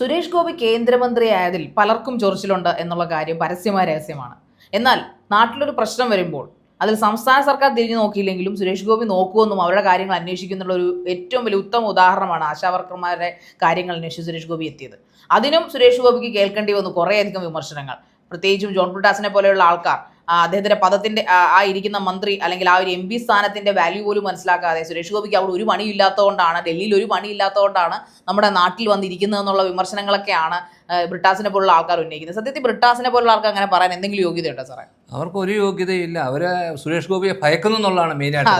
സുരേഷ് ഗോപി കേന്ദ്രമന്ത്രിയായതിൽ പലർക്കും ചൊറിച്ചിലുണ്ട് എന്നുള്ള കാര്യം പരസ്യമായ രഹസ്യമാണ്. എന്നാൽ നാട്ടിലൊരു പ്രശ്നം വരുമ്പോൾ അതിൽ സംസ്ഥാന സർക്കാർ തിരിഞ്ഞു നോക്കിയില്ലെങ്കിലും സുരേഷ് ഗോപി നോക്കുമെന്നും അവരുടെ കാര്യങ്ങൾ അന്വേഷിക്കുന്നുള്ള ഒരു ഏറ്റവും വലിയ ഉത്തമ ഉദാഹരണമാണ് ആശാവർക്കർമാരുടെ കാര്യങ്ങൾ അന്വേഷിച്ച് സുരേഷ് ഗോപി എത്തിയത്. അതിനും സുരേഷ് ഗോപിക്ക് കേൾക്കേണ്ടി വന്നു കുറേയധികം വിമർശനങ്ങൾ. പ്രത്യേകിച്ചും ജോൺ ബ്രിട്ടാസിനെ പോലെയുള്ള ആൾക്കാർ അദ്ദേഹത്തിന്റെ പദത്തിന്റെ ആ, ഇരിക്കുന്ന മന്ത്രി അല്ലെങ്കിൽ ആ ഒരു എം പി സ്ഥാനത്തിന്റെ വാല്യൂ പോലും മനസ്സിലാക്കാതെ സുരേഷ് ഗോപിക്ക് അവിടെ ഒരു പണിയില്ലാത്തതുകൊണ്ടാണ് ഡൽഹിയിൽ ഒരു പണിയില്ലാത്തതുകൊണ്ടാണ് നമ്മുടെ നാട്ടിൽ വന്നിരിക്കുന്നത് എന്നുള്ള വിമർശനങ്ങളൊക്കെയാണ് ബ്രിട്ടാസിനെ പോലുള്ള ആൾക്കാർ ഉന്നയിക്കുന്നത്. സത്യത്തിൽ ബ്രിട്ടാസിനെ പോലുള്ള ആൾക്കാർ അങ്ങനെ പറയാൻ എന്തെങ്കിലും യോഗ്യതയുണ്ടോ സാറേ? അവർക്ക് ഒരു യോഗ്യതയില്ല. അവരെ സുരേഷ് ഗോപിയെ ഭയക്കുന്നു എന്നുള്ളതാണ് മെയിനായിട്ട്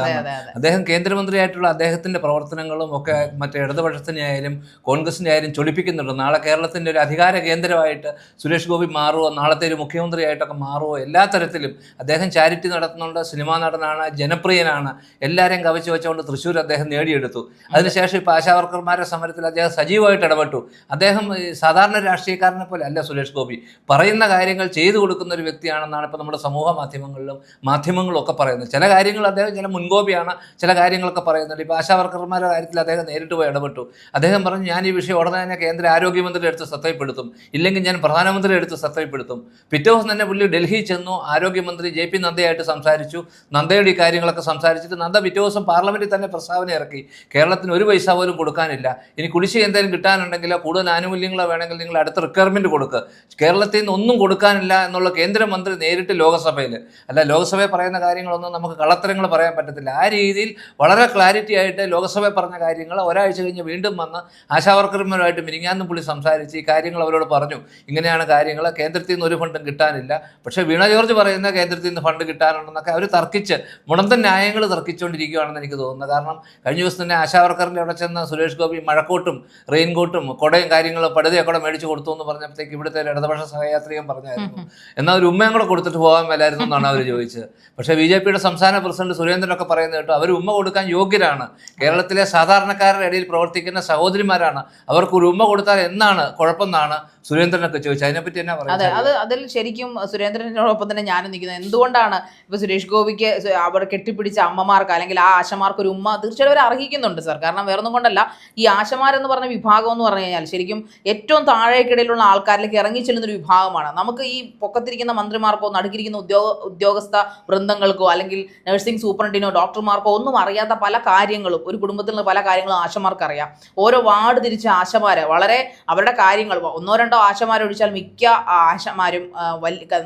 അദ്ദേഹം കേന്ദ്രമന്ത്രിയായിട്ടുള്ള അദ്ദേഹത്തിന്റെ പ്രവർത്തനങ്ങളും ഒക്കെ മറ്റേ ഇടതുപക്ഷത്തിനെ ആയാലും കോൺഗ്രസിനെ ആയാലും ചൊടിപ്പിക്കുന്നുണ്ട്. നാളെ കേരളത്തിന്റെ ഒരു അധികാര കേന്ദ്രമായിട്ട് സുരേഷ് ഗോപി മാറുമോ നാളത്തെ ഒരു മുഖ്യമന്ത്രിയായിട്ടൊക്കെ മാറുമോ എല്ലാ തരത്തിലും അദ്ദേഹം ചാരിറ്റി നടത്തുന്നുണ്ട്. സിനിമാ നടനാണ് ജനപ്രിയനാണ്. എല്ലാവരെയും കവച്ചു വെച്ചുകൊണ്ട് തൃശ്ശൂർ അദ്ദേഹം നേടിയെടുത്തു. അതിനുശേഷം ഇപ്പോൾ ആശാവർക്കർമാരുടെ സമരത്തിൽ അദ്ദേഹം സജീവമായിട്ട് ഇടപെട്ടു. അദ്ദേഹം സാധാരണ രാഷ്ട്രീയക്കാരനെ പോലെ അല്ല സുരേഷ് ഗോപി. പറയുന്ന കാര്യങ്ങൾ ചെയ്തു കൊടുക്കുന്ന ഒരു വ്യക്തിയാണെന്നാണ് ഇപ്പോൾ നമ്മുടെ സമൂഹ മാധ്യമങ്ങളിലും മാധ്യമങ്ങളൊക്കെ പറയുന്നത് ചില കാര്യങ്ങൾ അദ്ദേഹം ചില മുൻകോപിയാണ് ചില കാര്യങ്ങളൊക്കെ പറയുന്നുണ്ട്. ഇപ്പോൾ ആശാവർക്കർമാരുടെ കാര്യത്തിൽ അദ്ദേഹം നേരിട്ട് പോയി ഇടപെട്ടു. അദ്ദേഹം പറഞ്ഞു ഞാൻ ഈ വിഷയം ഉടനെ തന്നെ കേന്ദ്ര ആരോഗ്യമന്ത്രിയുടെ അടുത്ത് ശ്രദ്ധയിൽപ്പെടുത്തും. ഇല്ലെങ്കിൽ ഞാൻ പ്രധാനമന്ത്രിയുടെ അടുത്ത് ശ്രദ്ധയിൽപ്പെടുത്തും. പിറ്റേ ദിവസം തന്നെ പുള്ളി ഡൽഹി ചെന്നു ആരോഗ്യമന്ത്രി ജെ പി നദ്ദയായിട്ട് സംസാരിച്ചു. നദ്ദയുടെ ഈ കാര്യങ്ങളൊക്കെ സംസാരിച്ചിട്ട് നന്ദ പിറ്റേ ദിവസം പാർലമെന്റിൽ തന്നെ പ്രസ്താവന ഇറക്കി. കേരളത്തിന് ഒരു പൈസ പോലും കൊടുക്കാനില്ല. ഇനി കുടിശ്ശിക എന്തെങ്കിലും കിട്ടാനുണ്ടെങ്കിലോ കൂടുതൽ ആനുകൂല്യങ്ങളോ വേണമെങ്കിൽ നിങ്ങൾ അടുത്ത റിക്വയർമെന്റ് കൊടുക്കുക കേരളത്തിൽ നിന്ന് ഒന്നും കൊടുക്കാനില്ല എന്നുള്ള കേന്ദ്രമന്ത്രി നേരിട്ട് ലോകസഭയിൽ അല്ല ലോകസഭയിൽ പറയുന്ന കാര്യങ്ങളൊന്നും നമുക്ക് കള്ളത്തരങ്ങൾ പറയാൻ പറ്റത്തില്ല. ആ രീതിയിൽ വളരെ ക്ലാരിറ്റി ആയിട്ട് ലോകസഭയിൽ പറഞ്ഞ കാര്യങ്ങൾ ഒരാഴ്ച കഴിഞ്ഞ് വീണ്ടും വന്ന് ആശാവർക്കർമാരുമായിട്ട് മിനിങ്ങാന്നും പുള്ളി സംസാരിച്ച് ഈ കാര്യങ്ങൾ അവരോട് പറഞ്ഞു. ഇങ്ങനെയാണ് കാര്യങ്ങൾ. കേന്ദ്രത്തിൽ നിന്ന് ഒരു ഫണ്ടും കിട്ടാനില്ല. പക്ഷേ വീണ ജോർജ് പറയുന്ന കേന്ദ്രത്തിൽ നിന്ന് ഫണ്ട് കിട്ടാനുണ്ടെന്നൊക്കെ അവർ തർക്കിച്ച് മുടന്തൻ ന്യായങ്ങൾ തർക്കിച്ചുകൊണ്ടിരിക്കുകയാണെന്ന് എനിക്ക് തോന്നുന്നത് കാരണം കഴിഞ്ഞ ദിവസം തന്നെ ആശാവർക്കറിന്റെ അവിടെ ചെന്ന സുരേഷ് ഗോപി മഴക്കോട്ടും റെയിൻകോട്ടും കുടയും കാര്യങ്ങളും പടുതയൊക്കെ മേടിച്ചു മേടിച്ച് കൊടുത്തു എന്ന് പറഞ്ഞപ്പോഴത്തേക്ക് ഇവിടുത്തെ ഇടതുപക്ഷ സഹയാത്രികം പറഞ്ഞായിരുന്നു. എന്നാൽ ഒരു ഉമ്മയും കൂടെ കൊടുത്തിട്ട് പോകാൻ മേലായിരുന്നു എന്നാണ് അവർ ചോദിച്ചത്. പക്ഷേ ബി ജെ പിയുടെ സംസ്ഥാന പ്രസിഡന്റ് സുരേന്ദ്രനൊക്കെ പറയുന്നത് കേട്ടോ അവർ ഉമ്മ കൊടുക്കാൻ യോഗ്യരാണ്. കേരളത്തിലെ സാധാരണക്കാരുടെ ഇടയിൽ പ്രവർത്തിക്കുന്ന സഹോദരിമാരാണ്. അവർക്ക് ഒരു ഉമ്മ കൊടുത്താൽ എന്നാണ് കുഴപ്പമെന്നാണ് സുരേന്ദ്രനൊക്കെ ചോദിച്ചു. അതിനെപ്പറ്റി എന്നാ അതെ പറയുന്നത് അത് അതിൽ ശരിക്കും സുരേന്ദ്രനോടൊപ്പം തന്നെ ഞാനും നിൽക്കുന്നത് എന്തുകൊണ്ടാണ് ഇപ്പൊ സുരേഷ് ഗോപിക്ക് അവർ കെട്ടിപ്പിടിച്ച അമ്മമാർക്ക് അല്ലെങ്കിൽ ആ ആശമാർക്ക് ഒരു ഉമ്മ തീർച്ചയായും അവർ അർഹിക്കുന്നുണ്ട് സാർ. കാരണം വേറൊന്നും കൊണ്ടല്ല ഈ ആശമാരെന്ന് പറഞ്ഞ വിഭാഗം എന്ന് പറഞ്ഞു കഴിഞ്ഞാൽ ശരിക്കും ഏറ്റവും താഴേക്കിടയിലുള്ള ആൾക്കാരിലേക്ക് ഇറങ്ങി ചെല്ലുന്ന ഒരു വിഭാഗമാണ്. നമുക്ക് ഈ പൊക്കത്തിരിക്കുന്ന മന്ത്രിമാർക്കോ നടുക്കിരിക്കുന്ന ഉദ്യോഗ ഉദ്യോഗസ്ഥ വൃന്ദങ്ങൾക്കോ അല്ലെങ്കിൽ നഴ്സിംഗ് സൂപ്രണ്ടിനോ ഡോക്ടർമാർക്കോ ഒന്നും അറിയാത്ത പല കാര്യങ്ങളും ഒരു കുടുംബത്തിൽ നിന്ന് പല കാര്യങ്ങളും ആശമാർക്ക് അറിയാം ഓരോ വാർഡ് തിരിച്ച ആശമാര് വളരെ അവരുടെ കാര്യങ്ങൾ ഒന്നോ രണ്ടോ ആശമാരെ ഒഴിച്ചാൽ മിക്ക ആശമാരും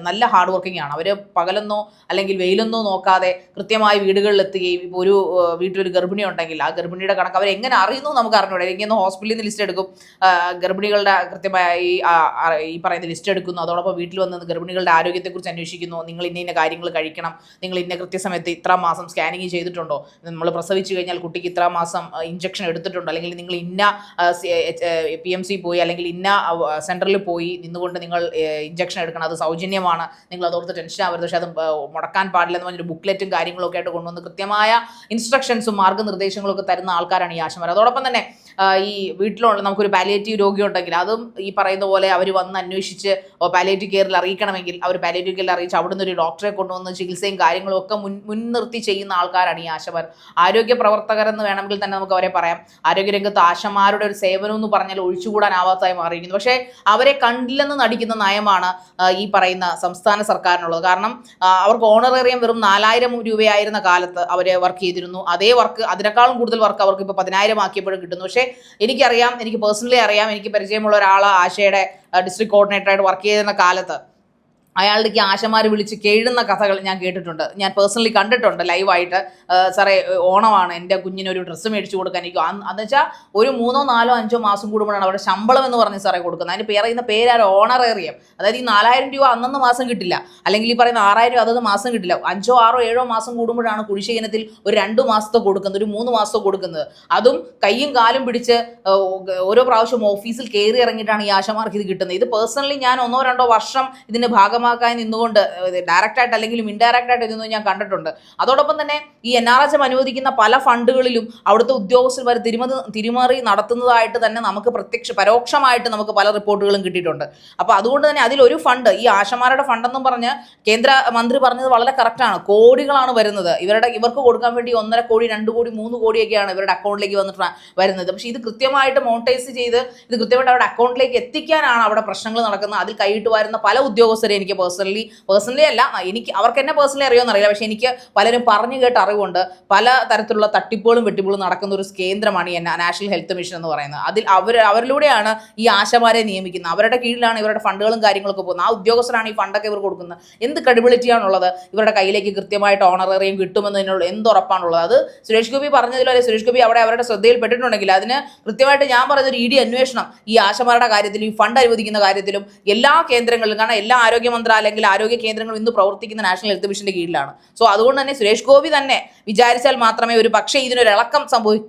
നല്ല ഹാർഡ് വർക്കിംഗ് ആണ്. അവർ പകലെന്നോ അല്ലെങ്കിൽ വെയിലെന്നോ നോക്കാതെ കൃത്യമായി വീടുകളിൽ എത്തുകയും ഇപ്പോൾ ഒരു വീട്ടിലൊരു ഗർഭിണി ഉണ്ടെങ്കിൽ ആ ഗർഭിണിയുടെ കണക്ക് അവർ എങ്ങനെ അറിയുന്നു നമുക്ക് അറിഞ്ഞൂടെ. ഒന്ന് ഹോസ്പിറ്റലിൽ നിന്ന് ലിസ്റ്റ് എടുക്കും. ഗർഭിണികളുടെ കൃത്യമായി ഈ പറയുന്ന ലിസ്റ്റ് എടുക്കുന്നു. അതോടൊപ്പം വീട്ടിൽ വന്ന് ഗർഭിണികളുടെ ആരോഗ്യത്തെക്കുറിച്ച് അന്വേഷിക്കുന്നു. നിങ്ങൾ ഇന്ന ഇന്ന കാര്യങ്ങൾ കഴിക്കണം. നിങ്ങൾ ഇന്ന കൃത്യസമയത്ത് ഇത്ര മാസം സ്കാനിങ് ചെയ്തിട്ടുണ്ടോ? നമ്മൾ പ്രസവിച്ചു കഴിഞ്ഞാൽ കുട്ടിക്ക് ഇത്ര മാസം ഇഞ്ചക്ഷൻ എടുത്തിട്ടുണ്ടോ? അല്ലെങ്കിൽ നിങ്ങൾ ഇന്ന പി എം സി പോയി അല്ലെങ്കിൽ ഇന്ന സെന്ററിൽ പോയി നിന്നുകൊണ്ട് നിങ്ങൾ ഇഞ്ചക്ഷൻ എടുക്കണം. അത് സൗജന്യമാണ്. നിങ്ങൾ അതോർത്ത് ടെൻഷൻ ആവരുത്. പക്ഷേ അത് മുടക്കാൻ പാടില്ല എന്ന് പറഞ്ഞൊരു ബുക്ക്ലെറ്റും കാര്യങ്ങളൊക്കെ ആയിട്ട് കൊണ്ടുവന്ന് കൃത്യമായ ഇൻസ്ട്രക്ഷൻസും മാർഗനിർദ്ദേശങ്ങളൊക്കെ തരുന്ന ആൾക്കാരാണ് ഈ ആശമാർ. അതോടൊപ്പം തന്നെ ഈ വീട്ടിലുള്ള നമുക്കൊരു പാലിയേറ്റീവ് രോഗി ഉണ്ടെങ്കിൽ അതും ഈ പറയുന്ന പോലെ അവർ വന്ന് അന്വേഷിച്ച് പാലിയേറ്റീവ് കെയറിൽ അറിയിക്കണമെങ്കിൽ അവർ പാലിയേറ്റീവ് കെയറിൽ അറിയിച്ച് അവിടുന്ന് ഒരു ഡോക്ടറെ കൊണ്ടുവന്ന് ചികിത്സയും കാര്യങ്ങളും ഒക്കെ മുൻ മുൻനിർത്തി ചെയ്യുന്ന ആൾക്കാരാണ് ഈ ആശമാർ. ആരോഗ്യ പ്രവർത്തകരെന്ന് വേണമെങ്കിൽ തന്നെ നമുക്ക് അവരെ പറയാം. ആരോഗ്യരംഗത്ത് ആശമാരുടെ ഒരു സേവനം എന്ന് പറഞ്ഞാൽ ഒഴിച്ചുകൂടാനാവാത്തതായി മാറിയിരിക്കുന്നു. പക്ഷേ അവരെ കണ്ടില്ലെന്ന് നടിക്കുന്ന നയമാണ് ഈ പറയുന്ന സംസ്ഥാന സർക്കാരിനുള്ളത്. കാരണം അവർക്ക് ഓണറേറിയം വെറും നാലായിരം രൂപയായിരുന്ന കാലത്ത് അവർ വർക്ക് ചെയ്തിരുന്നു. അതേ വർക്ക് അതിനേക്കാളും കൂടുതൽ വർക്ക് അവർക്ക് ഇപ്പോൾ പതിനായിരം ആക്കിയപ്പോഴും കിട്ടുന്നു. പക്ഷേ എനിക്കറിയാം എനിക്ക് പേഴ്സണലി അറിയാം എനിക്ക് പരിചയമുള്ള ഒരാൾ ആശയുടെ ഡിസ്ട്രിക്ട് കോർഡിനേറ്ററായിട്ട് വർക്ക് ചെയ്തിരുന്ന കാലത്ത്. അയാളുടെ ആശമാർ വിളിച്ച് കേഴുന്ന കഥകൾ ഞാൻ കേട്ടിട്ടുണ്ട്. ഞാൻ പേഴ്സണലി കണ്ടിട്ടുണ്ട് ലൈവായിട്ട് സാറേ ഓണമാണ്. എന്റെ കുഞ്ഞിനൊരു ഡ്രസ്സ് മേടിച്ചു കൊടുക്കാൻ എനിക്ക് അന്ന് വെച്ചാൽ ഒരു മൂന്നോ നാലോ അഞ്ചോ മാസം കൂടുമ്പോഴാണ് അവരുടെ ശമ്പളം എന്ന് പറഞ്ഞ് സാറേ കൊടുക്കുന്നത്. അതിന് പറയുന്ന പേരാണ് ഓണറേറിയം അതായത് ഈ നാലായിരം രൂപ അന്നന്ന് മാസം കിട്ടില്ല. അല്ലെങ്കിൽ ഈ പറയുന്ന ആറായിരം രൂപ അതൊന്നും മാസം കിട്ടില്ല. അഞ്ചോ ആറോ ഏഴോ മാസം കൂടുമ്പോഴാണ് കുഴിശീനത്തിൽ ഒരു രണ്ട് മാസത്തെ കൊടുക്കുന്നത്. ഒരു മൂന്ന് മാസത്തെ കൊടുക്കുന്നത്. അതും കൈയും കാലും പിടിച്ച് ഓരോ പ്രാവശ്യം ഓഫീസിൽ കയറി ഇറങ്ങിയിട്ടാണ് ഈ ആശമാർക്ക് ഇത് കിട്ടുന്നത്. ഇത് പേഴ്സണലി ഞാൻ ഒന്നോ രണ്ടോ വർഷം ഇതിന്റെ ഭാഗമായി ഭാഗമാക്കായി നിന്നുകൊണ്ട് ഡയറക്റ്റ് ആയിട്ട് അല്ലെങ്കിലും ഇൻഡയറക്റ്റ് ആയിട്ട് നിന്നു ഞാൻ കണ്ടിട്ടുണ്ട്. അതോടൊപ്പം തന്നെ ഈ എൻ ആർ എച്ച് എം അനുവദിക്കുന്ന പല ഫണ്ടുകളിലും അവിടുത്തെ ഉദ്യോഗസ്ഥർ വരെ തിരുമ തിരിമറി നടത്തുന്നതായിട്ട് തന്നെ നമുക്ക് പ്രത്യക്ഷ പരോക്ഷമായിട്ട് നമുക്ക് പല റിപ്പോർട്ടുകളും കിട്ടിയിട്ടുണ്ട്. അപ്പോൾ അതുകൊണ്ട് തന്നെ അതിലൊരു ഫണ്ട് ഈ ആശമാരുടെ ഫണ്ടെന്നും പറഞ്ഞ് കേന്ദ്ര മന്ത്രി പറഞ്ഞത് വളരെ കറക്റ്റാണ് കോടികളാണ് വരുന്നത്. ഇവരുടെ ഇവർക്ക് കൊടുക്കാൻ വേണ്ടി ഒന്നര കോടി രണ്ട് കോടി മൂന്ന് കോടിയൊക്കെയാണ് ഇവരുടെ അക്കൗണ്ടിലേക്ക് വന്നിട്ട് വരുന്നത്. പക്ഷേ ഇത് കൃത്യമായിട്ട് മോണിറ്റൈസ് ചെയ്ത് ഇത് കൃത്യമായിട്ട് അവരുടെ അക്കൗണ്ടിലേക്ക് എത്തിക്കാനാണ് അവിടെ പ്രശ്നങ്ങൾ നടക്കുന്നത്. അതിൽ കൈയിട്ട് വരുന്ന പല ഉദ്യോഗസ്ഥരെ എനിക്ക് പേഴ്സണലി പേഴ്സണലി അല്ല എനിക്ക് അവർക്ക് എന്നെ പേഴ്സണലി അറിയുമെന്നറിയില്ല പക്ഷേ എനിക്ക് പലരും പറഞ്ഞു കേട്ട അറിവുണ്ട്. പല തരത്തിലുള്ള തട്ടിപ്പുകളും വെട്ടിപ്പുകളും നടക്കുന്ന ഒരു കേന്ദ്രമാണ് ഈ നാഷണൽ ഹെൽത്ത് മിഷൻ എന്ന് പറയുന്നത്. അതിൽ അവർ അവരിലൂടെയാണ് ഈ ആശമാരെ നിയമിക്കുന്നത്. അവരുടെ കീഴിലാണ് ഇവരുടെ ഫണ്ടുകളും കാര്യങ്ങളൊക്കെ പോകുന്നത്. ആ ഉദ്യോഗസ്ഥരാണ് ഈ ഫണ്ടൊക്കെ ഇവർ കൊടുക്കുന്നത്. എന്ത് ക്രെഡിബിലിറ്റിയാണുള്ളത് ഇവരുടെ കയ്യിലേക്ക് കൃത്യമായിട്ട് ഓണറേറിയം കിട്ടുമെന്നതിനുള്ള എന്ത് ഉറപ്പാണുള്ളത്? അത് സുരേഷ് ഗോപി പറഞ്ഞതിലോ സുരേഷ് ഗോപി അവിടെ അവരുടെ ശ്രദ്ധയിൽപ്പെട്ടിട്ടുണ്ടെങ്കിൽ അതിന് കൃത്യമായിട്ട് ഞാൻ പറഞ്ഞൊരു ഇ ഡി അന്വേഷണം. ഈ ആശമാരുടെ കാര്യത്തിലും ഈ ഫണ്ട് അനുവദിക്കുന്ന കാര്യത്തിലും എല്ലാ കേന്ദ്രങ്ങളിലും കാരണം എല്ലാ ആരോഗ്യ മന്ത്രാലയം അല്ലെങ്കിൽ ആരോഗ്യ കേന്ദ്രങ്ങൾ ഇന്ന് പ്രവർത്തിക്കുന്ന നാഷണൽ ഹെൽത്ത് മിഷന്റെ കീഴിലാണ്. സോ അതുകൊണ്ട് തന്നെ സുരേഷ് ഗോപി തന്നെ വിചാരിച്ചാൽ മാത്രമേ ഒരു പക്ഷേ ഇതിനൊരു ഇളക്കം സംഭവി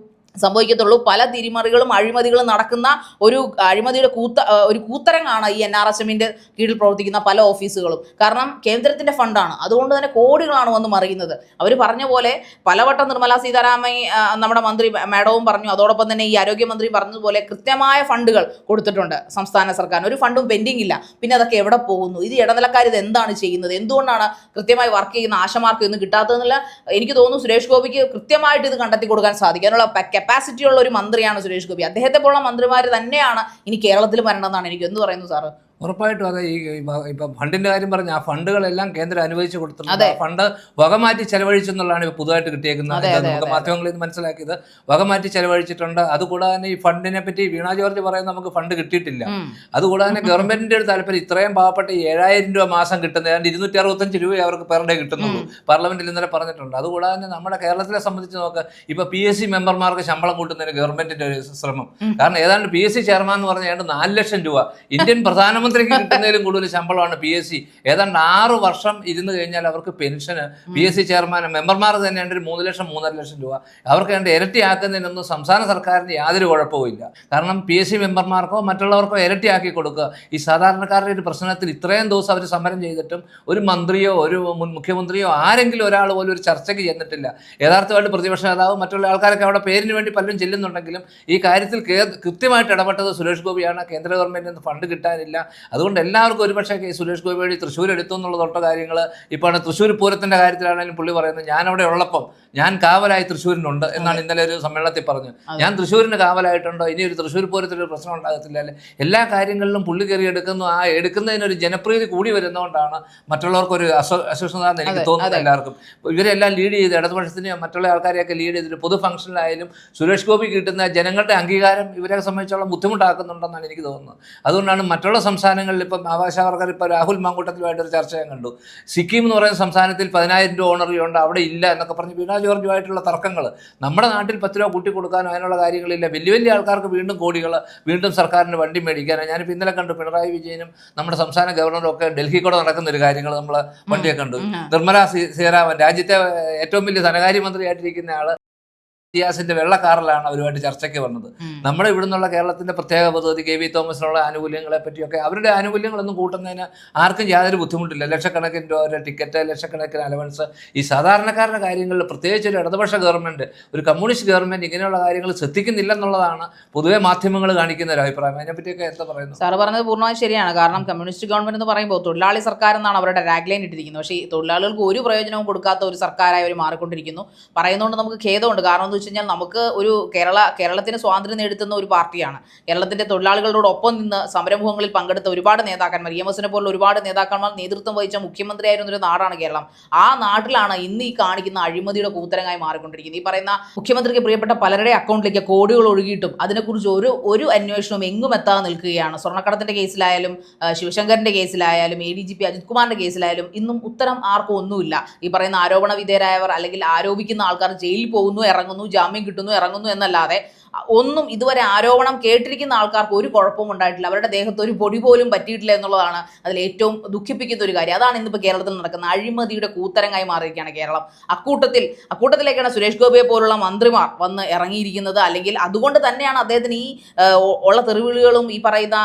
സംഭവിക്കത്തുള്ളൂ. പല തിരിമറികളും അഴിമതികളും നടക്കുന്ന ഒരു അഴിമതിയുടെ കൂത്ത ഒരു കൂത്തരങ്ങാണ് ഈ എൻ ആർ എസ് എമ്മിന്റെ കീഴിൽ പ്രവർത്തിക്കുന്ന പല ഓഫീസുകളും. കാരണം കേന്ദ്രത്തിന്റെ ഫണ്ടാണ്. അതുകൊണ്ട് തന്നെ കോടികളാണ് വന്ന് മറിയുന്നത്. അവർ പറഞ്ഞ പോലെ പലവട്ടം നിർമ്മല സീതാരാമൻ നമ്മുടെ മന്ത്രി മാഡവും പറഞ്ഞു. അതോടൊപ്പം തന്നെ ഈ ആരോഗ്യമന്ത്രി പറഞ്ഞതുപോലെ കൃത്യമായ ഫണ്ടുകൾ കൊടുത്തിട്ടുണ്ട് സംസ്ഥാന സർക്കാരിന്. ഒരു ഫണ്ടും പെൻഡിങ് ഇല്ല. പിന്നെ അതൊക്കെ എവിടെ പോകുന്നു? ഇത് ഇടനിലക്കാർ ഇത് എന്താണ് ചെയ്യുന്നത്? എന്തുകൊണ്ടാണ് കൃത്യമായി വർക്ക് ചെയ്യുന്ന ആശമാർക്ക് ഇന്ന് കിട്ടാത്തതെന്നുള്ള എനിക്ക് തോന്നുന്നു സുരേഷ് ഗോപിക്ക് കൃത്യമായിട്ട് ഇത് കണ്ടെത്തി കൊടുക്കാൻ സാധിക്കും. അതിനുള്ള കപ്പാസിറ്റി ഉള്ള ഒരു മന്ത്രിയാണ് സുരേഷ് ഗോപി. അദ്ദേഹത്തെ പോലുള്ള മന്ത്രിമാർ തന്നെയാണ് ഇനി കേരളത്തിൽ വരണമെന്നാണ് എനിക്ക് എന്ത് പറയുന്നു സാറ്? ഉറപ്പായിട്ടും അതെ ഈ ഇപ്പ- ഫണ്ടിന്റെ കാര്യം പറഞ്ഞ ആ ഫണ്ടുകളെല്ലാം കേന്ദ്രം അനുവദിച്ചു കൊടുത്തിട്ടുണ്ട്. ഫണ്ട് വകമാറ്റി ചെലവഴിച്ചെന്നുള്ളതാണ് ഇപ്പൊ പുതുതായിട്ട് കിട്ടിയേക്കുന്നത്. നമുക്ക് മാധ്യമങ്ങളിൽ നിന്ന് മനസ്സിലാക്കിയത് വകമാറ്റി ചെലവഴിച്ചിട്ടുണ്ട്. അതുകൂടാതെ തന്നെ ഈ ഫണ്ടിനെ പറ്റി വീണ ജോർജ് പറയുന്നത് നമുക്ക് ഫണ്ട് കിട്ടിയിട്ടില്ല. അതുകൂടാതെ തന്നെ ഗവൺമെന്റിന്റെ ഒരു താല്പര്യം ഇത്രയും പാവപ്പെട്ട ഏഴായിരം രൂപ മാസം കിട്ടുന്നത് ഏതാണ്ട് ഇരുന്നൂറ്റി അറുപത്തഞ്ച് രൂപ അവർക്ക് പെർ ഡേ കിട്ടുന്നുള്ളൂ. പാർലമെന്റിൽ ഇന്നലെ പറഞ്ഞിട്ടുണ്ട്. അതുകൂടാതെ തന്നെ നമ്മുടെ കേരളത്തിലെ സംബന്ധിച്ച് നോക്ക് ഇപ്പൊ പി എസ് സി മെമ്പർമാർക്ക് ശമ്പളം കൂട്ടുന്നതിന് ഗവൺമെന്റിന്റെ ഒരു ശ്രമം. കാരണം ഏതാണ്ട് പി എസ് സി ചെയർമാൻ എന്ന് പറഞ്ഞാൽ നാല് ലക്ഷം രൂപ. ഇന്ത്യൻ പ്രധാനമന്ത്രിക്ക് കിട്ടുന്നതിലും കൂടുതൽ ശമ്പളമാണ് പി എസ് സി. ഏതാണ്ട് ആറ് വർഷം ഇരുന്ന് കഴിഞ്ഞാൽ അവർക്ക് പെൻഷന് പി എസ് സി ചെയർമാൻ മെമ്പർമാർ തന്നെ ഒരു മൂന്ന് ലക്ഷം മൂന്നര ലക്ഷം രൂപ. അവർക്ക് ഏതാണ്ട് ഇരട്ടിയാക്കുന്നതിനൊന്നും സംസ്ഥാന സർക്കാരിന് യാതൊരു കുഴപ്പവും ഇല്ല കാരണം പി എസ് സി മെമ്പർമാർക്കോ മറ്റുള്ളവർക്കോ ഇരട്ടിയാക്കി കൊടുക്കുക. ഈ സാധാരണക്കാരുടെ ഒരു പ്രശ്നത്തിൽ ഇത്രയും ദിവസം അവർ സമരം ചെയ്തിട്ടും ഒരു മന്ത്രിയോ ഒരു മുൻ മുഖ്യമന്ത്രിയോ ആരെങ്കിലും ഒരാൾ പോലും ഒരു ചർച്ചയ്ക്ക് ചെന്നിട്ടില്ല. യഥാർത്ഥമായിട്ട് പ്രതിപക്ഷ നേതാവ് മറ്റുള്ള ആൾക്കാരൊക്കെ അവിടെ പേരിന് വേണ്ടി പലരും ചെല്ലുന്നുണ്ടെങ്കിലും ഈ കാര്യത്തിൽ കൃത്യമായിട്ട് ഇടപെട്ടത് സുരേഷ് ഗോപിയാണ്. കേന്ദ്ര ഗവൺമെന്റിൽ നിന്ന് ഫണ്ട് കിട്ടാനില്ല. അതുകൊണ്ട് എല്ലാവർക്കും ഒരുപക്ഷെ സുരേഷ് ഗോപി വഴി തൃശ്ശൂർ എടുത്തു എന്നുള്ള തൊട്ട കാര്യങ്ങൾ ഇപ്പോൾ തൃശ്ശൂർ പൂരത്തിന്റെ കാര്യത്തിലാണെങ്കിലും പുള്ളി പറയുന്നത്. ഞാനവിടെ ഉള്ളപ്പം ഞാൻ കാവലായി തൃശ്ശൂരിനുണ്ട് എന്നാണ് ഇന്നലെ ഒരു സമ്മേളനത്തിൽ പറഞ്ഞത്. ഞാൻ തൃശ്ശൂരിന് കാവലായിട്ടുണ്ടോ? ഇനി ഒരു തൃശ്ശൂർ പൂരത്തിൽ ഒരു പ്രശ്നം ഉണ്ടാകത്തില്ല അല്ലേ? എല്ലാ കാര്യങ്ങളിലും പുള്ളി കയറി എടുക്കുന്നു. ആ എടുക്കുന്നതിനൊരു ജനപ്രീതി കൂടി വരുന്നതുകൊണ്ടാണ് മറ്റുള്ളവർക്കൊരു അസ്വ അസ്വസ്ഥത എന്ന് എനിക്ക് തോന്നുന്നത് എല്ലാവർക്കും. ഇവരെല്ലാം ലീഡ് ചെയ്ത് ഇടതുപക്ഷത്തിനെയും മറ്റുള്ള ആൾക്കാരെയൊക്കെ ലീഡ് ചെയ്തിട്ട് പൊതു ഫംഗ്ഷനിലായാലും സുരേഷ് ഗോപി കിട്ടുന്ന ജനങ്ങളുടെ അംഗീകാരം ഇവരെ സംബന്ധിച്ചോളം ബുദ്ധിമുട്ടാക്കുന്നുണ്ടെന്നാണ് എനിക്ക് തോന്നുന്നത്. അതുകൊണ്ടാണ് മറ്റുള്ള സംസ്ഥാനങ്ങളിൽ ഇപ്പം ആവാശാവർക്കർ ഇപ്പോൾ രാഹുൽ മാങ്കൂട്ടത്തിലുമായിട്ടൊരു ചർച്ച ഞാൻ കണ്ടു. സിക്കിം എന്ന് പറയുന്ന സംസ്ഥാനത്തിൽ പതിനായിരം രൂപ ഓണറി ഉണ്ട് അവിടെ ഇല്ല എന്നൊക്കെ പറഞ്ഞ് വീണ ജോർജുമായിട്ടുള്ള തർക്കങ്ങൾ നമ്മുടെ നാട്ടിൽ പത്ത് രൂപ കൂട്ടി കൊടുക്കാനോ അതിനുള്ള കാര്യങ്ങളില്ല. വലിയ വലിയ ആൾക്കാർക്ക് വീണ്ടും കോടികൾ വീണ്ടും സർക്കാരിന് വണ്ടി മേടിക്കാനോ. ഞാനിപ്പോൾ ഇന്നലെ കണ്ടു പിണറായി വിജയനും നമ്മുടെ സംസ്ഥാന ഗവർണറും ഒക്കെ ഡൽഹി കൂടെ നടക്കുന്ന ഒരു കാര്യങ്ങൾ നമ്മൾ വണ്ടിയൊക്കെ കണ്ടു. നിർമ്മലാ സീതാരാമൻ രാജ്യത്തെ ഏറ്റവും വലിയ ധനകാര്യമന്ത്രിയായിട്ടിരിക്കുന്ന ആൾ ഇയാസിന്റെ വെള്ള കാറിലാണ് അവരുമായിട്ട് ചർച്ചയ്ക്ക് വന്നത്. നമ്മുടെ ഇവിടെ നിന്നുള്ള കേരളത്തിന്റെ പ്രത്യേക പദ്ധതി കെ വി തോമസിനുള്ള ആനുകൂല്യങ്ങളെ പറ്റിയൊക്കെ അവരുടെ ആനുകൂല്യങ്ങളൊന്നും കൂട്ടുന്നതിന് ആർക്കും യാതൊരു ബുദ്ധിമുട്ടില്ല. ലക്ഷക്കണക്കിന് രൂപ ടിക്കറ്റ് ലക്ഷക്കണക്കിന് അലവൻസ്. ഈ സാധാരണക്കാരുടെ കാര്യങ്ങളിൽ പ്രത്യേകിച്ച് ഒരു ഇടതുപക്ഷ ഗവൺമെന്റ് ഒരു കമ്മ്യൂണിസ്റ്റ് ഗവൺമെന്റ് ഇങ്ങനെയുള്ള കാര്യങ്ങൾ ശ്രദ്ധിക്കുന്നില്ലെന്നുള്ളതാണ് പൊതുവെ മാധ്യമങ്ങൾ കാണിക്കുന്ന ഒരു അഭിപ്രായം. അതിനെപ്പറ്റിയൊക്കെ എന്താ പറയുന്നത്? സാർ പറഞ്ഞത് പൂർണമായും ശരിയാണ്. കാരണം കമ്മ്യൂണിസ്റ്റ് ഗവൺമെന്റ് എന്ന് പറയുമ്പോൾ തൊഴിലാളി സർക്കാർ എന്നാണ് അവരുടെ ടാഗ്ലൈൻ ഇട്ടിരിക്കുന്നത്. പക്ഷേ ഈ തൊഴിലാളികൾക്ക് ഒരു പ്രയോജനവും കൊടുക്കാത്ത ഒരു സർക്കാരായി അവർ മാറിക്കൊണ്ടിരിക്കുന്നു. പറയുന്നതുകൊണ്ട് നമുക്ക് ഖേദമുണ്ട്. കാരണം വെച്ച് കഴിഞ്ഞാൽ നമുക്ക് ഒരു കേരള കേരളത്തിന് സ്വാതന്ത്ര്യം നേടുത്തുന്ന ഒരു പാർട്ടിയാണ്. കേരളത്തിന്റെ തൊഴിലാളികളോടൊപ്പം നിന്ന് സമരമുഖങ്ങളിൽ പങ്കെടുത്ത ഒരുപാട് നേതാക്കന്മാർ ഇ എം. എസിനെ പോലുള്ള ഒരുപാട് നേതാക്കന്മാർ നേതൃത്വം വഹിച്ച മുഖ്യമന്ത്രിയായിരുന്ന ഒരു നാടാണ് കേരളം. ആ നാട്ടിലാണ് ഇന്ന് ഈ കാണിക്കുന്ന അഴിമതിയുടെ കൂത്തരങ്ങായി മാറിക്കൊണ്ടിരിക്കുന്നത്. ഈ പറയുന്ന മുഖ്യമന്ത്രിക്ക് പ്രിയപ്പെട്ട പലരുടെ അക്കൗണ്ടിലേക്ക് കോടികൾ ഒഴുകിയിട്ടും അതിനെക്കുറിച്ച് ഒരു ഒരു അന്വേഷണവും എങ്ങും എത്താതെ നിൽക്കുകയാണ്. സ്വർണക്കടത്തിന്റെ കേസിലായാലും ശിവശങ്കറിന്റെ കേസിലായാലും A D G P Ajith കുമാറിന്റെ കേസിലായാലും ഇന്നും ഉത്തരം ആർക്കും ഒന്നുമില്ല. ഈ പറയുന്ന ആരോപണ വിധേയരായവർ അല്ലെങ്കിൽ ആരോപിക്കുന്ന ആൾക്കാർ ജയിലിൽ പോകുന്നു ഇറങ്ങുന്നു ജാമ്യം കിട്ടുന്നു ഇറങ്ങുന്നു എന്നല്ലാതെ ഒന്നും ഇതുവരെ ആരോപണം കേട്ടിരിക്കുന്ന ആൾക്കാർക്ക് ഒരു കുഴപ്പവും ഉണ്ടായിട്ടില്ല. അവരുടെ ദേഹത്ത് ഒരു പൊടി പോലും പറ്റിയിട്ടില്ല എന്നുള്ളതാണ് അതിൽ ഏറ്റവും ദുഃഖിപ്പിക്കുന്ന ഒരു കാര്യം. അതാണ് ഇന്നിപ്പോൾ കേരളത്തിൽ നടക്കുന്ന അഴിമതിയുടെ കൂത്തരങ്ങായി മാറിയിരിക്കുകയാണ് കേരളം. അക്കൂട്ടത്തിൽ അക്കൂട്ടത്തിലേക്കാണ് സുരേഷ് ഗോപിയെ പോലുള്ള മന്ത്രിമാർ വന്ന് ഇറങ്ങിയിരിക്കുന്നത്. അല്ലെങ്കിൽ അതുകൊണ്ട് തന്നെയാണ് അദ്ദേഹത്തിന് ഈ ഉള്ള തെറിവിളികളും ഈ പറയുന്ന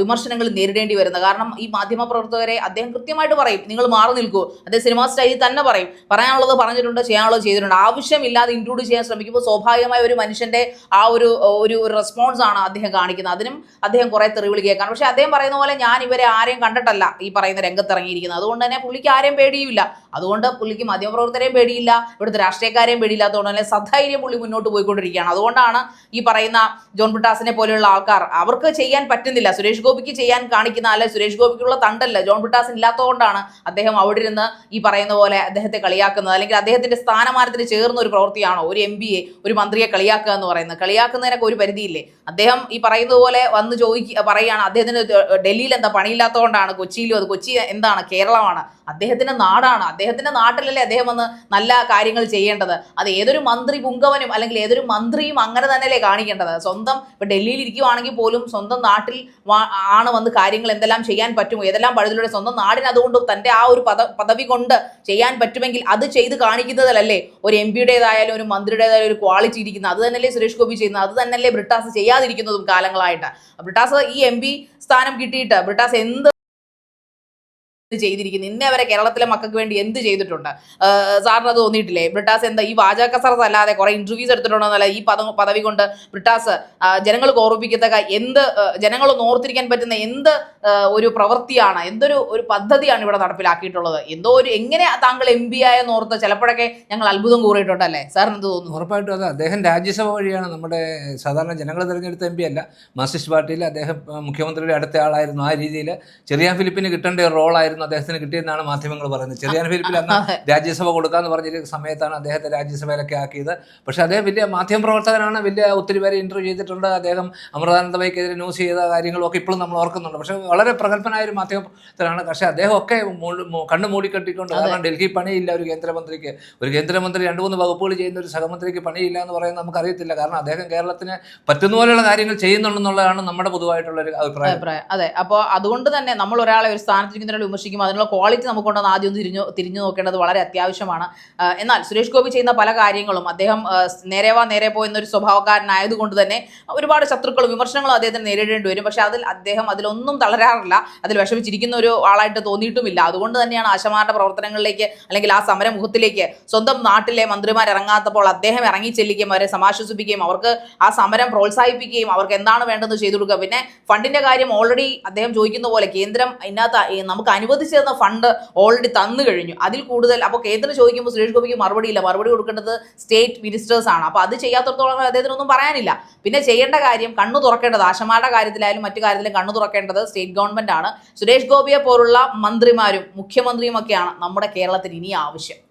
വിമർശനങ്ങളും നേരിടേണ്ടി വരുന്നത്. കാരണം ഈ മാധ്യമ പ്രവർത്തകരെ അദ്ദേഹം കൃത്യമായിട്ട് പറയും. നിങ്ങൾ മാറി നിൽക്കൂ. അദ്ദേഹം സിനിമാ സ്റ്റൈലിൽ തന്നെ പറയും. പറയാനുള്ളത് പറഞ്ഞിട്ടുണ്ട് ചെയ്യാനുള്ളത് ചെയ്തിട്ടുണ്ട്. ആവശ്യമില്ലാതെ ഇൻക്ലൂഡ് ചെയ്യാൻ ശ്രമിക്കുമ്പോൾ സ്വാഭാവികമായ ഒരു മനുഷ്യന്റെ ആ ഒരു ഒരു റെസ്പോൺസ് ആണ് അദ്ദേഹം കാണിക്കുന്നത്. അതിനും അദ്ദേഹം കുറെ തെറിവിളി കേൾക്കാൻ പക്ഷെ അദ്ദേഹം പറയുന്ന പോലെ ഞാൻ ഇവരെ ആരെയും കണ്ടിട്ടല്ല ഈ പറയുന്ന രംഗത്ത് ഇറങ്ങിയിരിക്കുന്നത് അതുകൊണ്ട് തന്നെ പുള്ളിക്ക് ആരെയും പേടിയില്ല അതുകൊണ്ട് പുള്ളിക്ക് മാധ്യമപ്രവർത്തകരെയും പേടിയില്ല ഇവിടുത്തെ രാഷ്ട്രീയക്കാരെയും പേടിയില്ലാത്തതുകൊണ്ട് തന്നെ സധൈര്യം പുള്ളി മുന്നോട്ട് പോയിക്കൊണ്ടിരിക്കുകയാണ്. അതുകൊണ്ടാണ് ഈ പറയുന്ന ജോൺ പിട്ടാസിനെ പോലെയുള്ള ആൾക്കാർ അവർക്ക് ചെയ്യാൻ പറ്റുന്നില്ല. സുരേഷ് ഗോപിക്ക് ചെയ്യാൻ കാണിക്കുന്ന അല്ലെ സുരേഷ് ഗോപിക്കുള്ള തണ്ടല്ല. ജോൺ ബിട്ടാസിന് ഇല്ലാത്തതുകൊണ്ടാണ് അദ്ദേഹം അവിടെ ഇരുന്ന് ഈ പറയുന്ന പോലെ അദ്ദേഹത്തെ കളിയാക്കുന്നത്. അല്ലെങ്കിൽ അദ്ദേഹത്തിന്റെ സ്ഥാനമാനത്തിന് ചേർന്ന ഒരു പ്രവൃത്തിയാണോ? ഒരു എ ഒരു മന്ത്രിയെ കളിയാക്കുക എന്ന് പറയുന്നത്. കളിയാക്കുന്നതിനൊക്കെ ഒരു പരിധിയില്ലേ? അദ്ദേഹം ഈ പറയുന്നത് പോലെ വന്ന് ചോദിക്കുക പറയുകയാണ്. അദ്ദേഹത്തിന് ഡൽഹിയിൽ എന്താ പണിയില്ലാത്തതുകൊണ്ടാണ് കൊച്ചിയിലും അത് കൊച്ചി എന്താണ് കേരളമാണ്. അദ്ദേഹത്തിന്റെ നാടാണ്. അദ്ദേഹത്തിന്റെ നാട്ടിലല്ലേ അദ്ദേഹം വന്ന് നല്ല കാര്യങ്ങൾ ചെയ്യേണ്ടത്? അത് ഏതൊരു മന്ത്രി പുങ്കവനും അല്ലെങ്കിൽ ഏതൊരു മന്ത്രിയും അങ്ങനെ തന്നെയല്ലേ കാണിക്കേണ്ടത്? സ്വന്തം ഇപ്പൊ ഡൽഹിയിൽ ഇരിക്കുവാണെങ്കിൽ പോലും സ്വന്തം നാട്ടിൽ ആണ് വന്ന് കാര്യങ്ങൾ എന്തെല്ലാം ചെയ്യാൻ പറ്റുമോ? ഏതെല്ലാം പഴുതിലൂടെ സ്വന്തം നാടിന് അതുകൊണ്ട് തന്റെ ആ ഒരു പദ പദവി കൊണ്ട് ചെയ്യാൻ പറ്റുമെങ്കിൽ അത് ചെയ്ത് കാണിക്കുന്നതല്ലേ ഒരു എം പിയുടേതായാലും ഒരു മന്ത്രിയുടേതായാലും ഒരു ക്വാളിറ്റി ഇരിക്കുന്നത്? അത് തന്നെയല്ലേ സുരേഷ് ഗോപി ചെയ്യുന്നത്? അത് തന്നെയല്ലേ ബ്രിട്ടാസ് ചെയ്യാതിരിക്കുന്നതും കാലങ്ങളായിട്ട്. ബ്രിട്ടാസ് ഈ എം സ്ഥാനം കിട്ടിയിട്ട് ബ്രിട്ടാസ് എന്ത് ചെയ്തിരിക്കുന്നു? ഇന്നേ വരെ കേരളത്തിലെ മക്കൾക്ക് വേണ്ടി എന്ത് ചെയ്തിട്ടുണ്ട്? സാറിന് അത് തോന്നിയിട്ടില്ലേ? ബ്രിട്ടാസ് എന്താ ഈ വാചക കസറത്ത് അല്ലാതെ കുറെ ഇന്റർവ്യൂസ് എടുത്തിട്ടുണ്ടോന്നല്ല ഈ പദ പദവി കൊണ്ട് ബ്രിട്ടാസ് ജനങ്ങൾക്ക് ഓർപ്പിക്കത്തക്ക എന്ത് ജനങ്ങൾ ഓർത്തിരിക്കാൻ പറ്റുന്ന എന്ത് ഒരു പ്രവൃത്തിയാണ് എന്തൊരു ഒരു പദ്ധതിയാണ് ഇവിടെ നടപ്പിലാക്കിയിട്ടുള്ളത്? എന്തോ ഒരു എങ്ങനെ താങ്കൾ എം പി ആയെന്ന് ഓർത്ത് ചിലപ്പോഴൊക്കെ ഞങ്ങൾ അത്ഭുതം കൂറിയിട്ടുണ്ടല്ലേ? സാറിന് എന്ത് തോന്നുന്നു? ഉറപ്പായിട്ടും അത് അദ്ദേഹം രാജ്യസഭ വഴിയാണ് നമ്മുടെ സാധാരണ ജനങ്ങൾ തിരഞ്ഞെടുത്ത എം പി അല്ല. മാർക്സിസ്റ്റ് പാർട്ടിയിൽ അദ്ദേഹം മുഖ്യമന്ത്രിയുടെ അടുത്ത ആളായിരുന്നു. ആ രീതിയിൽ ചെറിയ ഫിലിപ്പിന് കിട്ടേണ്ട ഒരു റോളായിരുന്നു അദ്ദേഹത്തിന് കിട്ടിയെന്നാണ് മാധ്യമങ്ങൾ പറയുന്നത്. ചെറിയ ഫിലിപ്പിൽ അന്ന്. രാജ്യസഭ കൊടുക്കാന്ന് പറഞ്ഞിരിക്കുന്ന സമയത്താണ് അദ്ദേഹത്തെ രാജ്യസഭയിലൊക്കെ ആക്കിയത്. പക്ഷെ അദ്ദേഹം വലിയ മാധ്യമ പ്രവർത്തകനാണ് വലിയ ഒത്തിരി പേരെ ഇന്റർവ്യൂ ചെയ്തിട്ടുണ്ട്. അദ്ദേഹം അമൃതാനന്ദമയ്ക്കെതിരെ ന്യൂസ് ചെയ്ത കാര്യങ്ങളൊക്കെ ഇപ്പോഴും നമ്മൾ ഓർക്കുന്നുണ്ട്. പക്ഷെ വളരെ പ്രഗത്ഭനായ ഒരു മാധ്യമ പ്രവർത്തകനാണ്. പക്ഷേ അദ്ദേഹം ഒക്കെ കണ്ണു മൂടിക്കെട്ടിക്കൊണ്ട് കാരണം ഡൽഹി പണിയില്ല ഒരു കേന്ദ്രമന്ത്രിക്ക്. ഒരു കേന്ദ്രമന്ത്രി രണ്ട് മൂന്ന് വകുപ്പുകൾ ചെയ്യുന്ന ഒരു സഹമന്ത്രിക്ക് പണിയില്ല എന്ന് പറയുന്നത് നമുക്ക് നമുക്കറിയത്തില്ല. കാരണം അദ്ദേഹം കേരളത്തിന് പറ്റുന്ന പോലെയുള്ള കാര്യങ്ങൾ ചെയ്യുന്നുണ്ടെന്നുള്ളതാണ് നമ്മുടെ പൊതുവായിട്ടുള്ള ഒരു അഭിപ്രായം. അതെ. അപ്പോൾ അതുകൊണ്ട് തന്നെ നമ്മൾ ഒരാളെ ഒരു സ്ഥാനത്തിരിക്കുന്നതിനെ വിമർശിക്കുമ്പോൾ അതിനുള്ള ക്വാളിറ്റി നമുക്കുണ്ടെന്ന് ആദ്യം തിരിഞ്ഞു തിരിഞ്ഞു നോക്കേണ്ടത് വളരെ അത്യാവശ്യമാണ്. എന്നാൽ സുരേഷ് ഗോപി ചെയ്യുന്ന പല കാര്യങ്ങളും അദ്ദേഹം നേരെ വാ നേരെ പോയെന്നൊരു സ്വഭാവക്കാരനായതുകൊണ്ട് തന്നെ ഒരുപാട് ശത്രുക്കളും വിമർശനങ്ങളും അദ്ദേഹത്തിന് നേരിടേണ്ടി വരും. പക്ഷെ അതിൽ അദ്ദേഹം അതിലൊന്നും തളരാറില്ല. അതിൽ വിഷമിച്ചിരിക്കുന്ന ഒരു ആളായിട്ട് തോന്നിയിട്ടുമില്ല. അതുകൊണ്ട് തന്നെയാണ് ആശമാരുടെ പ്രവർത്തനങ്ങളിലേക്ക് അല്ലെങ്കിൽ ആ സമരമുഖത്തിലേക്ക് സ്വന്തം നാട്ടിലെ മന്ത്രിമാർ ഇറങ്ങാത്തപ്പോൾ അദ്ദേഹം ഇറങ്ങി ചെല്ലിക്കുകയും അവരെ സമാശ്വസിപ്പിക്കുകയും അവർക്ക് ആ സമരം പ്രോത്സാഹിപ്പിക്കുകയും അവർക്ക് എന്താണ് വേണ്ടതെന്ന് ചെയ്തു കൊടുക്കുക. പിന്നെ ഫണ്ടിന്റെ കാര്യം ഓൾറെഡി അദ്ദേഹം ചോദിക്കുന്ന പോലെ കേന്ദ്രം ഇന്നത്തെ നമുക്ക് അനുവദിച്ചു തന്ന ഫണ്ട് ഓൾറെഡി തന്നു കഴിഞ്ഞു. അതിൽ കൂടുതൽ അപ്പോൾ കേന്ദ്രം ചോദിക്കുമ്പോൾ സുരേഷ് ഗോപിക്ക് മറുപടി ഇല്ല മറുപടി കൊടുക്കേണ്ടത് സ്റ്റേറ്റ് മിനിസ്റ്റേഴ്സ് ആണ്. അപ്പോൾ അത് ചെയ്യാത്തടത്തോളം അദ്ദേഹത്തിനൊന്നും പറയാനില്ല. പിന്നെ ചെയ്യേണ്ട കാര്യം കണ്ണു തുറക്കേണ്ടത് ആശമാരുടെ കാര്യത്തിലായാലും മറ്റു കാര്യത്തിലും കണ്ണു തുറക്കേണ്ടത് സ്റ്റേറ്റ് ഗവൺമെന്റ് ആണ്. സുരേഷ് ഗോപിയെ പോലുള്ള മന്ത്രിമാരും മുഖ്യമന്ത്രിയുമൊക്കെയാണ് നമ്മുടെ കേരളത്തിന് ഇനി ആവശ്യം.